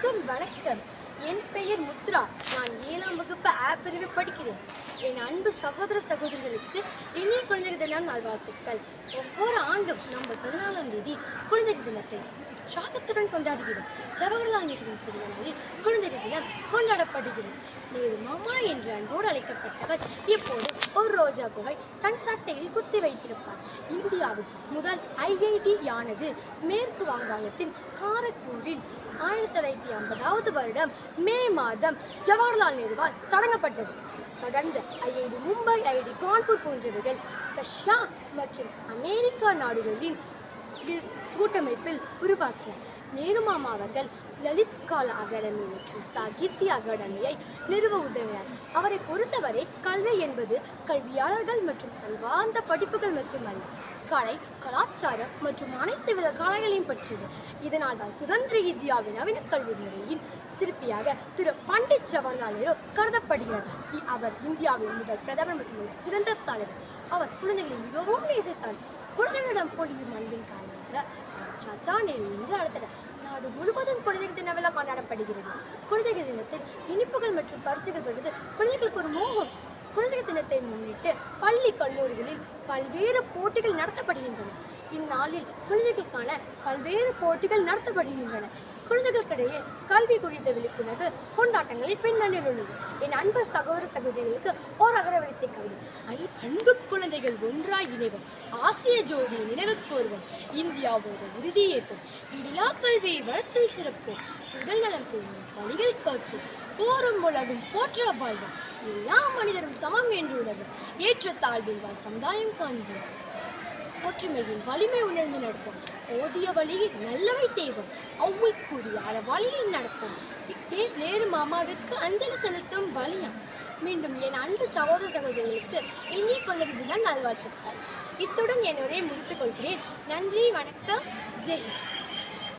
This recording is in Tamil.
வணக்கம் வணக்கம். என் பெயர் முத்ரா. நான் ஏழாம் வகுப்பு ஆ பிரிவு படிக்கிறேன். என் அன்பு சகோதர சகோதரிகளுக்கு இனிய குழந்தைகள் தினம் நல்வாழ்த்துக்கள். ஒவ்வொரு ஆண்டும் நம்ம பதினாலாம் தேதி குழந்தைகள் தினத்தை உற்சாகத்துடன் கொண்டாடுகிறோம். ஜவஹர்லால் நேருவின் பிறந்த குழந்தைகள் தினம் கொண்டாடப்படுகிறது. நேரு மாமா என்று அன்போடு அழைக்கப்பட்டவர். இப்போது ஒரு ரோஜா பூவை தன் சட்டையில் குத்தி வைத்திருப்பார். இந்தியாவின் முதல் ஐஐடி யானது? மேற்கு வங்காளத்தின் காரக்பூரில் ஆயிரத்தி தொள்ளாயிரத்தி ஐம்பதாவது வருடம் மே மாதம் ஜவஹர்லால் நேருவால் தொடங்கப்பட்டது. தொடர்ந்து ஐஐடி மும்பை ஐஐடி கான்பூர் போன்றவைகள் ரஷ்யா மற்றும் அமெரிக்கா நாடுகளின் கூட்டமைப்பில் உருவாக்கினார். நேரு மாமா அவர்கள் லலித் கலா அகாடமி மற்றும் சாகித்ய அகாடமியை நிறுவ உதவினார். அவரை பொறுத்தவரை கல்வி என்பது கல்வியாளர்கள் மற்றும் அறிவார்ந்த படிப்புகள் மட்டுமல்ல கலை கலாச்சாரம் மற்றும் அனைத்து வித கலைகளையும் பற்றியது. இதனால் தான் சுதந்திர இந்தியாவின் நவீன கல்வி முறையின் சிற்பியாக திரு பண்டிட் ஜவஹர்லால் நேரு கருதப்படுகிறார். அவர் இந்தியாவின் முதல் பிரதமர் மற்றும் ஒரு சிறந்த தலைவர். அவர் குழந்தைகளை மிகவும் நேசித்தார். குழந்தைகளிடம் பொழியும் அன்பின் காரணமாக அவர் சாச்சா நேரு என்று அழைத்தனர் நாடு முழுவதும் குழந்தைகள் தின விழா கொண்டாடப்படுகிறது. குழந்தைகள் தினத்தில் இனிப்புகள் மற்றும் பரிசுகள் பெறுவது குழந்தைகளுக்கு ஒரு மோகம். குழந்தைகள் தினத்தை முன்னிட்டு பள்ளி கல்லூரிகளில் பல்வேறு போட்டிகள் நடத்தப்படுகின்றன. இந்நாளில் குழந்தைகளுக்கான பல்வேறு போட்டிகள் நடத்தப்படுகின்றன. குழந்தைகளுக்கிடையே கல்வி குறித்த விழிப்புணர்வு கொண்டாட்டங்களில் பின்னணியில் உள்ளது. என் அன்பு சகோதர சகோதரிகளுக்கு ஓர் அகரவரி அன்பு குழந்தைகள் ஒன்றாய் இணைவோம். ஆசிய ஜோதியை நினைவு கூறுவோம் இந்தியாவோட உறுதியேற்போம் இடிலா கல்வியை வளர்த்தில் சிறப்போம் உடல் நலம் பேணும் பணிகள் கற்போம் போரும் உலகும் போற்ற வாழ்வோம். எல்லா மனிதரும் சமம் என்று உணர்வோம். ஏற்ற தாழ்வில் வாழ் சமுதாயம் காண்போம். ஒற்றுமையின் வலிமை உணர்ந்து நடப்போம். ஓதிய வழியில் நல்லவை செய்வோம். அவ்வை கூடிய வழியில் நடப்போம். நேரு மாமாவிற்கு அஞ்சலி செலுத்தும் வழியாம். மீண்டும் என் அன்பு சகோதர சகோதரிகளுக்கு இனிய கொண்டது தினம் நல்வாழ்த்துக்கள். இத்துடன் என் உரையை முடித்துக் கொள்கிறேன். நன்றி வணக்கம். ஜெய்